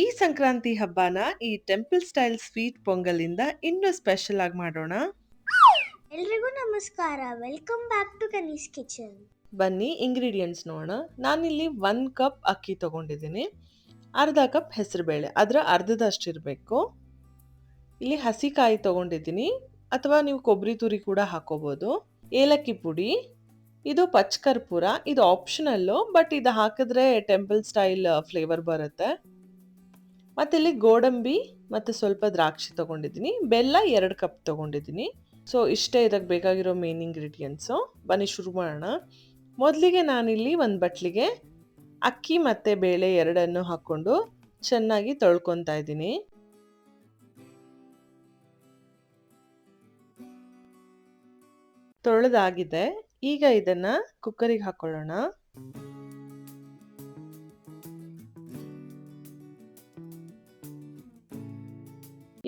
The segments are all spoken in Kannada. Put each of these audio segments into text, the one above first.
ಈ ಸಂಕ್ರಾಂತಿ ಹಬ್ಬನ ಈ ಟೆಂಪಲ್ ಸ್ಟೈಲ್ ಸ್ವೀಟ್ ಪೊಂಗಲಿಂದ ಇನ್ನೂ ಸ್ಪೆಷಲ್ ಆಗಿ ಮಾಡೋಣ. ಎಲ್ರಿಗೂ ನಮಸ್ಕಾರ. Welcome back to Kaneez kitchen ಬನ್ನಿ ಇಂಗ್ರೀಡಿಯೆಂಟ್ಸ್ ನೋಡೋಣ. ನಾನಿಲ್ಲಿ ಒನ್ ಕಪ್ ಅಕ್ಕಿ ತಗೊಂಡಿದ್ದೀನಿ. ಅರ್ಧ ಕಪ್ ಹೆಸರುಬೇಳೆ. ಅದರ ಅರ್ಧದಷ್ಟು ಇರಬೇಕು. ಇಲ್ಲಿ ಹಸಿಕಾಯಿ ತಗೊಂಡಿದ್ದೀನಿ. ಅಥವಾ ನೀವು ಕೊಬ್ಬರಿ ತುರಿ ಕೂಡ ಹಾಕೋಬೋದು. ಏಲಕ್ಕಿ ಪುಡಿ. ಇದು ಪಚ್ಕರ್ಪೂರ ಇದು ಆಪ್ಷನಲ್ಲು ಬಟ್ ಇದು ಹಾಕಿದ್ರೆ ಟೆಂಪಲ್ ಸ್ಟೈಲ್ ಫ್ಲೇವರ್ ಬರುತ್ತೆ. ಮತ್ತೆ ಇಲ್ಲಿ ಗೋಡಂಬಿ ಮತ್ತು ಸ್ವಲ್ಪ ದ್ರಾಕ್ಷಿ ತೊಗೊಂಡಿದ್ದೀನಿ. ಬೆಲ್ಲ ಎರಡು ಕಪ್ ತಗೊಂಡಿದ್ದೀನಿ. ಸೊ ಇಷ್ಟೇ ಇದಕ್ಕೆ ಬೇಕಾಗಿರೋ ಮೇನ್ ಇಂಗ್ರೀಡಿಯೆಂಟ್ಸು ಬನ್ನಿ ಶುರು ಮಾಡೋಣ. ಮೊದಲಿಗೆ ನಾನಿಲ್ಲಿ ಒಂದು ಬಟ್ಲಿಗೆ ಅಕ್ಕಿ ಮತ್ತು ಬೇಳೆ ಎರಡನ್ನು ಹಾಕ್ಕೊಂಡು ಚೆನ್ನಾಗಿ ತೊಳ್ಕೊತಾ ಇದ್ದೀನಿ. ತೊಳೆದಾಗಿದೆ. ಈಗ ಇದನ್ನು ಕುಕ್ಕರಿಗೆ ಹಾಕೊಳ್ಳೋಣ.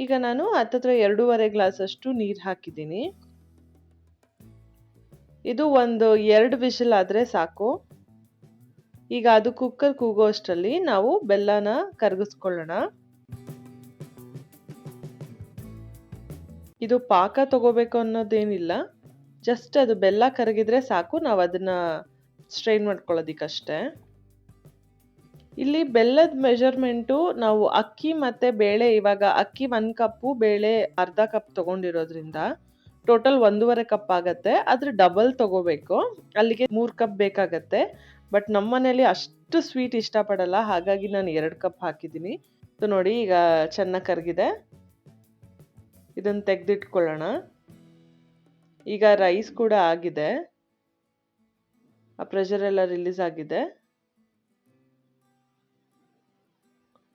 ಈಗ ನಾನು ಹತ್ತತ್ರ ಎರಡೂವರೆ ಗ್ಲಾಸ್ ಅಷ್ಟು ನೀರು ಹಾಕಿದ್ದೀನಿ. ಇದು ಒಂದು ಎರಡು ವಿಷಲ್ ಆದರೆ ಸಾಕು. ಈಗ ಅದು ಕುಕ್ಕರ್ ಕೂಗೋ ಅಷ್ಟರಲ್ಲಿ ನಾವು ಬೆಲ್ಲನ ಕರಗಿಸ್ಕೊಳ್ಳೋಣ. ಇದು ಪಾಕ ತಗೋಬೇಕು ಅನ್ನೋದೇನಿಲ್ಲ. ಜಸ್ಟ್ ಅದು ಬೆಲ್ಲ ಕರಗಿದ್ರೆ ಸಾಕು, ನಾವು ಅದನ್ನ ಸ್ಟ್ರೈನ್ ಮಾಡ್ಕೊಳ್ಳೋದಿಕ್ಕಷ್ಟೇ. ಇಲ್ಲಿ ಬೆಲ್ಲದ ಮೆಜರ್ಮೆಂಟು ನಾವು ಅಕ್ಕಿ ಮತ್ತೆ ಬೇಳೆ, ಇವಾಗ ಅಕ್ಕಿ ಒಂದು ಕಪ್ಪು, ಬೇಳೆ ಅರ್ಧ ಕಪ್ ತಗೊಂಡಿರೋದ್ರಿಂದ ಟೋಟಲ್ ಒಂದೂವರೆ ಕಪ್ ಆಗುತ್ತೆ. ಅದ್ರ ಡಬಲ್ ತಗೋಬೇಕು. ಅಲ್ಲಿಗೆ ಮೂರು ಕಪ್ ಬೇಕಾಗತ್ತೆ. ಬಟ್ ನಮ್ಮ ಮನೇಲಿ ಅಷ್ಟು ಸ್ವೀಟ್ ಇಷ್ಟಪಡಲ್ಲ. ಹಾಗಾಗಿ ನಾನು ಎರಡು ಕಪ್ ಹಾಕಿದ್ದೀನಿ. ಸೊ ನೋಡಿ, ಈಗ ಚೆನ್ನಾಗಿ ಕರಗಿದೆ. ಇದನ್ನು ತೆಗೆದಿಟ್ಕೊಳ್ಳೋಣ. ಈಗ ರೈಸ್ ಕೂಡ ಆಗಿದೆ. ಆ ಪ್ರೆಷರ್ ಎಲ್ಲ ರಿಲೀಸ್ ಆಗಿದೆ.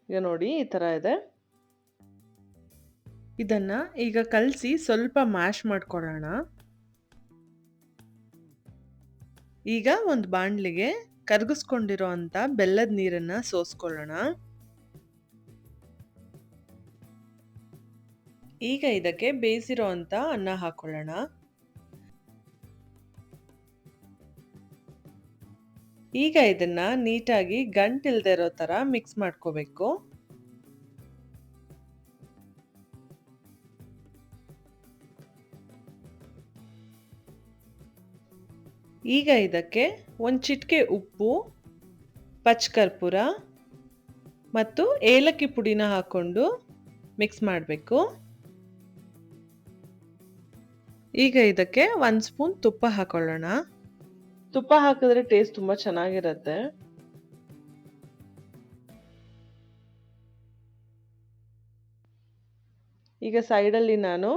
ಈಗ ನೋಡಿ ಈ ಥರ ಇದೆ. ಇದನ್ನು ಈಗ ಕಲಸಿ ಸ್ವಲ್ಪ ಮ್ಯಾಶ್ ಮಾಡ್ಕೊಳ್ಳೋಣ ಈಗ ಒಂದು ಬಾಣಲಿಗೆ ಕರಗಿಸ್ಕೊಂಡಿರೋ ಅಂಥ ಬೆಲ್ಲದ ನೀರನ್ನು ಸೋಸ್ಕೊಳ್ಳೋಣ. ಈಗ ಇದಕ್ಕೆ ಬೇಯಿಸಿರೋ ಅಂಥ ಅನ್ನ ಹಾಕೊಳ್ಳೋಣ. ಈಗ ಇದನ್ನ ನೀಟಾಗಿ ಗಂಟಿಲ್ದೇ ಇರೋ ಥರ ಮಿಕ್ಸ್ ಮಾಡ್ಕೋಬೇಕು. ಈಗ ಇದಕ್ಕೆ ಒಂದು ಚಿಟಿಕೆ ಉಪ್ಪು, ಪಚ್ಕರ್ಪುರ ಮತ್ತು ಏಲಕ್ಕಿ ಪುಡಿನ ಹಾಕ್ಕೊಂಡು ಮಿಕ್ಸ್ ಮಾಡಬೇಕು. ಈಗ ಇದಕ್ಕೆ ಒಂದು ಸ್ಪೂನ್ ತುಪ್ಪ ಹಾಕೊಳ್ಳೋಣ. ತುಪ್ಪ ಹಾಕಿದ್ರೆ ಟೇಸ್ಟ್ ತುಂಬ ಚೆನ್ನಾಗಿರುತ್ತೆ. ಈಗ ಸೈಡಲ್ಲಿ ನಾನು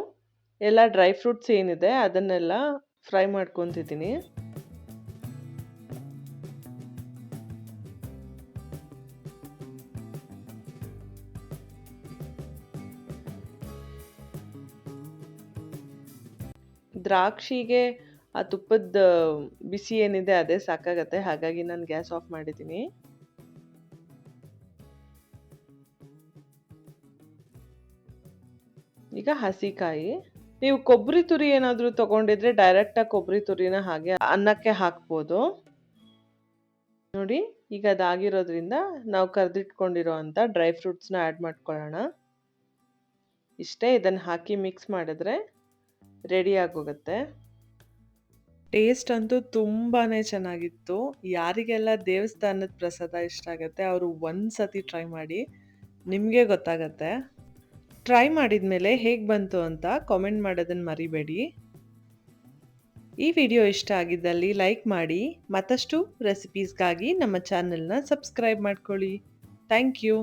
ಎಲ್ಲ ಡ್ರೈ ಫ್ರೂಟ್ಸ್ ಏನಿದೆ ಅದನ್ನೆಲ್ಲ ಫ್ರೈ ಮಾಡ್ಕೊತಿದ್ದೀನಿ. ದ್ರಾಕ್ಷಿಗೆ ಆ ತುಪ್ಪದ ಬಿಸಿ ಏನಿದೆ ಅದೇ ಸಾಕಾಗತ್ತೆ, ಹಾಗಾಗಿ ನಾನು ಗ್ಯಾಸ್ ಆಫ್ ಮಾಡಿದ್ದೀನಿ. ಈಗ ಹಸಿಕಾಯಿ. ನೀವು ಕೊಬ್ಬರಿ ತುರಿ ಏನಾದರೂ ತಗೊಂಡಿದ್ರೆ ಡೈರೆಕ್ಟಾಗಿ ಕೊಬ್ಬರಿ ತುರಿನ ಹಾಗೆ ಅನ್ನಕ್ಕೆ ಹಾಕ್ಬೋದು. ನೋಡಿ, ಈಗ ಅದಾಗಿರೋದ್ರಿಂದ ನಾವು ಕರೆದಿಟ್ಕೊಂಡಿರೋ ಅಂಥ ಡ್ರೈ ಫ್ರೂಟ್ಸ್ನ ಆ್ಯಡ್ ಮಾಡ್ಕೊಳ್ಳೋಣ. ಇಷ್ಟೇ ಇದನ್ನು ಹಾಕಿ ಮಿಕ್ಸ್ ಮಾಡಿದ್ರೆ ರೆಡಿ ಆಗೋಗುತ್ತೆ. ಟೇಸ್ಟ್ ಅಂತೂ ತುಂಬಾನೇ ಚೆನ್ನಾಗಿತ್ತು. ಯಾರಿಗೆಲ್ಲ ದೇವಸ್ಥಾನದ ಪ್ರಸಾದ ಇಷ್ಟ ಆಗುತ್ತೆ ಅವರು ಒಂದ್ಸತಿ ಟ್ರೈ ಮಾಡಿ, ನಿಮಗೆ ಗೊತ್ತಾಗತ್ತೆ. ಟ್ರೈ ಮಾಡಿದ ಮೇಲೆ ಹೇಗೆ ಬಂತು ಅಂತ ಕಾಮೆಂಟ್ ಮಾಡೋದನ್ನು ಮರಿಬೇಡಿ. ಈ ವಿಡಿಯೋ ಇಷ್ಟ ಆಗಿದ್ದಲ್ಲಿ ಲೈಕ್ ಮಾಡಿ, ಮತ್ತಷ್ಟು ರೆಸಿಪೀಸ್ಗಾಗಿ ನಮ್ಮ ಚಾನೆಲ್‌ನ ಸಬ್ಸ್ಕ್ರೈಬ್ ಮಾಡ್ಕೊಳ್ಳಿ. Thank you.